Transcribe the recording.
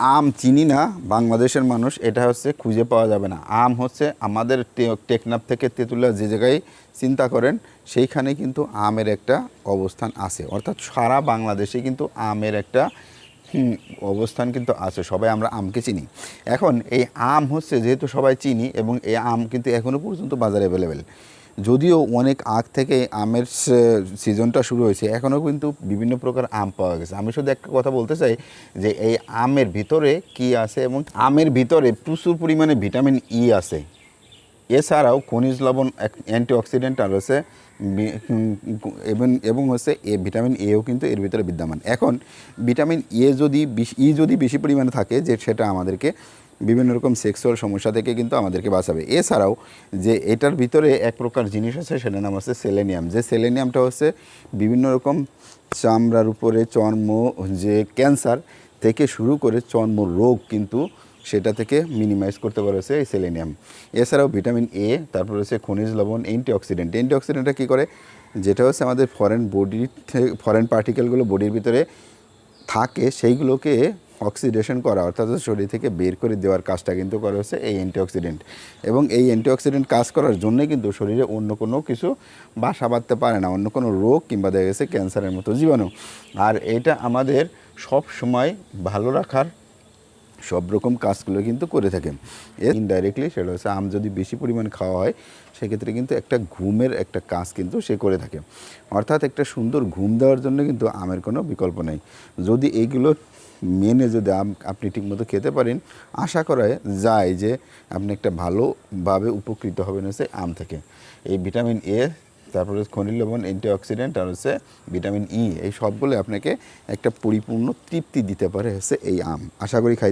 আম চিনি না, বাংলাদেশের মানুষ এটা হচ্ছে খুঁজে পাওয়া যাবে না। আম হচ্ছে আমাদের টেকনাফ থেকে তেঁতুলিয়া যে জায়গায় চিন্তা করেন, সেইখানে কিন্তু আমের একটা অবস্থান আছে। অর্থাৎ সারা বাংলাদেশে কিন্তু আমের একটা অবস্থান কিন্তু আছে। সবাই আমরা আমকে চিনি। এখন এই আম হচ্ছে যেহেতু সবাই চিনি এবং এই আম কিন্তু এখনও পর্যন্ত বাজারে অ্যাভেলেবেল যদিও অনেক আগ থেকে আমের সিজনটা শুরু হয়েছে এখনও কিন্তু বিভিন্ন প্রকার আম পাওয়া গেছে। আমি শুধু একটা কথা বলতে চাই যে এই আমের ভিতরে কি আছে এবং আমের ভিতরে প্রচুর পরিমাণে ভিটামিন ই আছে। এছাড়াও খনিজ লবণ অ্যান্টিঅক্সিডেন্ট রয়েছে বি- উম, এবং এবং হচ্ছে এ ভিটামিন এও কিন্তু এর ভিতরে বিদ্যমান। এখন ভিটামিন এ যদি ই যদি বেশি পরিমাণে থাকে যে সেটা আমাদেরকে বিভিন্ন রকম সেক্সুয়াল সমস্যা থেকে কিন্তু আমাদেরকে বাঁচাবে। এছাড়াও যে এটার ভিতরে এক প্রকার জিনিস আছে, সেটার নাম হচ্ছে সেলেনিয়াম যে সেলেনিয়ামটা হচ্ছে বিভিন্ন রকম চামড়ার উপরে চর্ম, যে ক্যান্সার থেকে শুরু করে চর্ম রোগ কিন্তু সেটা থেকে মিনিমাইজ করতে পারা হচ্ছে এই সেলেনিয়াম এছাড়াও ভিটামিন এ তারপর হচ্ছে খনিজ লবণ অ্যান্টিঅক্সিডেন্ট অ্যান্টিঅক্সিডেন্টটা কী করে? যেটা হচ্ছে আমাদের ফরেন বডি ফরেন পার্টিকেলগুলো বডির ভিতরে থাকে, সেইগুলোকে অক্সিডেশন করা, অর্থাৎ শরীর থেকে বের করে দেওয়ার কাজটা কিন্তু করা হচ্ছে এই অ্যান্টিঅক্সিডেন্ট এবং এই অ্যান্টিঅক্সিডেন্ট কাজ করার জন্যে কিন্তু শরীরে অন্য কোনো কিছু বাসা বাঁধতে পারে না, অন্য কোনো রোগ কিংবা দেখা গেছে ক্যান্সারের মতো জীবাণু। আর এটা আমাদের সব সময় ভালো রাখার সব রকম কাজগুলো কিন্তু করে থাকে ইনডাইরেক্টলি সেটা হচ্ছে আম যদি বেশি পরিমাণ খাওয়া হয়, সেক্ষেত্রে কিন্তু একটা ঘুমের একটা কাজ কিন্তু সে করে থাকে। অর্থাৎ একটা সুন্দর ঘুম দেওয়ার জন্য কিন্তু আমের কোনো বিকল্প নেই। যদি এইগুলো মেনে যদি আম আপনি ঠিকমতো খেতে পারেন, আশা করা যায় যে আপনি একটা ভালোভাবে উপকৃত হবেন হচ্ছে আম থেকে। এই ভিটামিন এ তারপরে খনিজ লবণ অ্যান্টিঅক্সিডেন্ট আর হচ্ছে ভিটামিন ই এই সবগুলো আপনাকে একটা পরিপূর্ণ তৃপ্তি দিতে পারে হচ্ছে এই আম। আশা করি খাই